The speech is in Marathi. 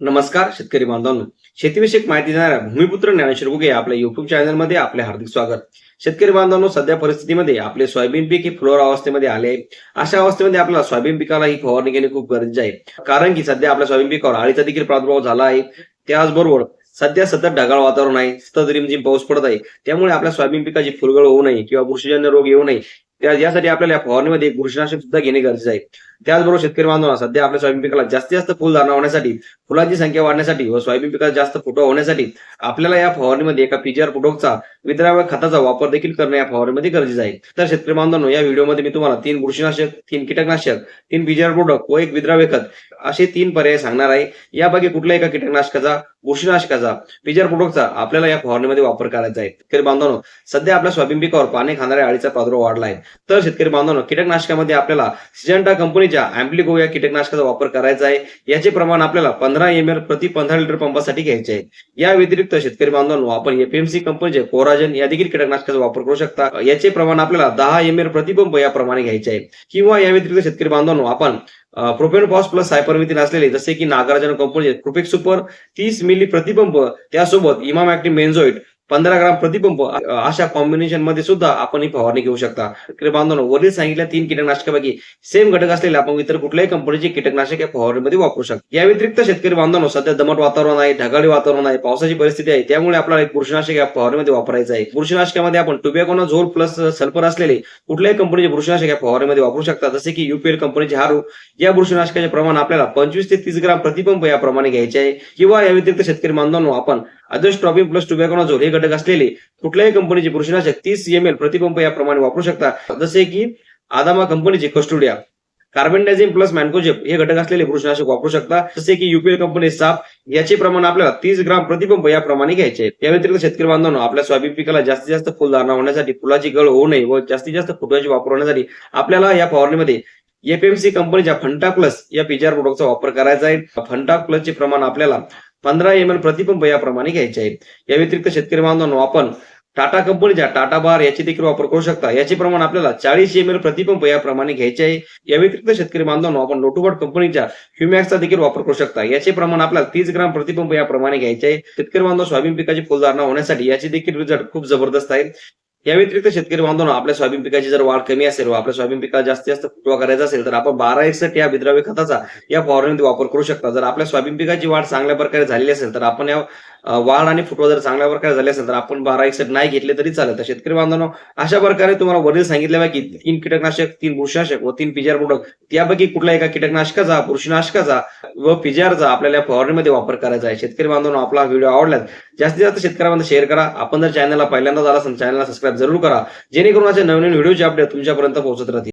नमस्कार शेतकरी बांधवांनो. शेतीविषयक माहिती देणाऱ्या भूमिपुत्र ज्ञानेश्वर गुगे आपल्या युट्यूब चॅनलमध्ये आपले हार्दिक स्वागत. शेतकरी बांधवांनो सध्या परिस्थितीमध्ये आपले सोयाबीन पीक हे फ्लोअर अवस्थेमध्ये आले. आहे अशा अवस्थेमध्ये आपल्याला सोयाबीन पिकाला ही फवारणी घेणे खूप गरजेचे आहे. कारण की सध्या आपल्या सोयाबीन पिकावर अळीचा देखील प्रादुर्भाव झाला आहे. त्याचबरोबर सध्या सतत ढगाळ वातावरण आहे. सतत रिमझिम पाऊस पडत आहे. त्यामुळे आपल्या सोयाबीन पिकाची फुलगळ होऊ नये किंवा बुरशीजन्य रोग येऊ नये यासाठी आपल्याला या फवारणीमध्ये बुरशीनाशक सुद्धा घेणे गरजेचे आहे. त्याचबरोबर शेतकरी बांधवांना सध्या आपल्या सोयाबीन पिकाला जास्तीत जास्त फुलधारणा होण्यासाठी फुलांची संख्या वाढण्यासाठी व सोयाबीन पिकाला जास्त फुटवा होण्यासाठी आपल्याला या फवारणीमध्ये एका पीजीआर प्रोडक्टचा विद्राव्य खताचा वापर देखील करणे या फवारणीमध्ये गरजेचं आहे. तर शेतकरी बांधवांनो या व्हिडिओमध्ये मी तुम्हाला तीन बुरशीनाशक तीन कीटकनाशक तीन पीजीआर प्रोडक्ट व एक विद्राव्य खत असे तीन पर्याय सांगणार आहे. यापैकी कुठल्या एका कीटकनाशकाचा बुरशीनाशकाचा पीजीआर प्रोडक्टचा आपल्याला या फवारणीमध्ये वापर करायचा आहे? शेतकरी बांधवांनो सध्या आपल्या सोयाबीन पिकावर पाणी खाणाऱ्या अळीचा प्रादुर्भाव वाढला आहे तर शेतकरी बांधवांनो कीटकनाशकामध्ये आपल्याला सिजंटा कंपनीच्या अँप्लिको या कीटकनाशकाचा वापर करायचा आहे. याचे प्रमाण आपल्याला पंधरा एम एल प्रति पंधरा लिटर पंपासाठी घ्यायचे आहे. या व्यतिरिक्त शेतकरी बांधवांनो आपण एपीएमसी कंपनीचे कोराजन या देखील कीटकनाशकाचा वापर करू शकता. याचे प्रमाण आपल्याला दहा एम एल प्रतिपंप याप्रमाणे घ्यायचे आहे. किंवा या व्यतिरिक्त शेतकरी बांधवांनो आपण प्रोपेन पॉस प्लस सायपरमिथिन असलेले जसे की नागराजन कंपनीचे क्रुपिक सुपर तीस मिली प्रतिपंप त्यासोबत इमाम ऍक्टिव्ह मेन्झोइट पंधरा ग्राम प्रतिपंप अशा कॉम्बिनेशनमध्ये सुद्धा आपण ही फवारणी घेऊ शकता. शेतकरी बांधवांनो वरील सांगितल्या तीन कीटकनाशकापैकी सेम घटक असलेले आपण इतर कुठल्याही कंपनीचे कीटकनाशक या फवारणीमध्ये वापरू शकतो. या व्यतिरिक्त शेतकरी बांधवांनो सध्या दमट वातावरण आहे ढगाळी वातावरण आहे पावसाची परिस्थिती आहे. त्यामुळे आपल्याला एक बुरशीनाशक या फवारणीमध्ये वापरायचं आहे. बुरशीनाशकामध्ये आपण टुबॅकोना झोल प्लस सल्फर असलेले कुठल्याही कंपनीचे बुरशीनाशक या फवारणीमध्ये वापरू शकता. जसे की युपीएल कंपनीचे हारू या बुरशीनाशकाचे प्रमाण आपल्याला पंचवीस ते तीस ग्राम प्रतिपंप याप्रमाणे घ्यायचे आहे. किंवा या व्यतिरिक्त शेतकरी बांधवांनो आपण अदर्श प्लस टुबॅकोनाझोल हे घटक असलेले कुठल्याही कंपनीचे पुरुषनाशक तीस एम एल प्रतिपंप याप्रमाणे वापरू शकता. जसे की आदामा कंपनीचे कस्टुडिया कार्बनडायझिम प्लस मॅन्कोजेप हे घटक असलेले पुरुषनाशक वापरू शकता. जसे की युपीएल कंपनी साप याचे प्रमाण आपल्याला तीस ग्राम प्रतिपंप याप्रमाणे घ्यायचे आहे. या व्यतिरिक्त शेतकरी बांधवांनो आपल्या सोयाबीन पिकाला जास्तीत जास्त फुलधारणा होण्यासाठी फुलाची गळ होऊ नये व जास्तीत जास्त फुटव्याची वापर होण्यासाठी आपल्याला या फवारणीमध्ये एफएमसी कंपनीच्या फंटा प्लस या पीजीआर प्रोडक्टचा वापर करायचा आहे. फंटा प्लसचे प्रमाण आपल्याला पंधरा एम एल प्रतिपंप याप्रमाणे घ्यायचे आहे या व्यतिरिक्त शेतकरी बांधवांनो आपण टाटा कंपनीच्या टाटा बार याचे देखील वापर करू शकता. याचे प्रमाण आपल्याला चाळीस एम एल प्रतिपंप याप्रमाणे घ्यायचे आहे. या व्यतिरिक्त शेतकरी बांधवांनो आपण लोटोबट कंपनीच्या ह्युमॅक्सचा देखील वापर करू शकता. याचे प्रमाण आपल्याला तीस ग्राम प्रतिपंप याप्रमाणे घ्यायचे आहे. शेतकरी बांधव सोयाबीन पिकाची फुलधारणा होण्यासाठी याचे देखील रिझल्ट खूप जबरदस्त आहे. या व्यतिरिक्त शेतकरी बांधवांना आपल्या सोयाबीन पिकाची जर वाढ कमी असेल व आपल्या सोयाबीन पिकाला जास्तीत जास्त फुटवा करायचा असेल तर आपण बारा एकसठ या विद्राव्य खताचा या फवारणीमध्ये वापर करू शकता. जर आपल्या सोयाबीन पिकाची वाढ चांगल्या प्रकारे झालेली असेल तर आपण या वाढ आणि फुटवा जर चांगल्या प्रकारे झाले असेल तर आपण बारा एकसठ नाही घेतले तरी चालेल. तर शेतकरी बांधवांनो अशा प्रकारे तुम्हाला वरील सांगितल्यापैकी तीन कीटकनाशक तीन बुरशीनाशक व तीन पिजार प्रोडक्ट यापैकी कुठल्या एका कीटकनाशकाचा बुरशीनाशकाचा व पिजारचा आपल्याला फवारणीमध्ये वापर करायचा आहे. शेतकरी बांधवांनो आपला व्हिडिओ आवडल्यास जास्तीत जास्त शेतकऱ्यांमध्ये शेअर करा. आपण जर चॅनलला पहिल्यांदा झाला असेल चॅनलला सबस्क्राईब जरूर करा. जेणेकरून असे नवीन व्हिडिओचे अपडेट तुमच्यापर्यंत पोहोचत राहतील.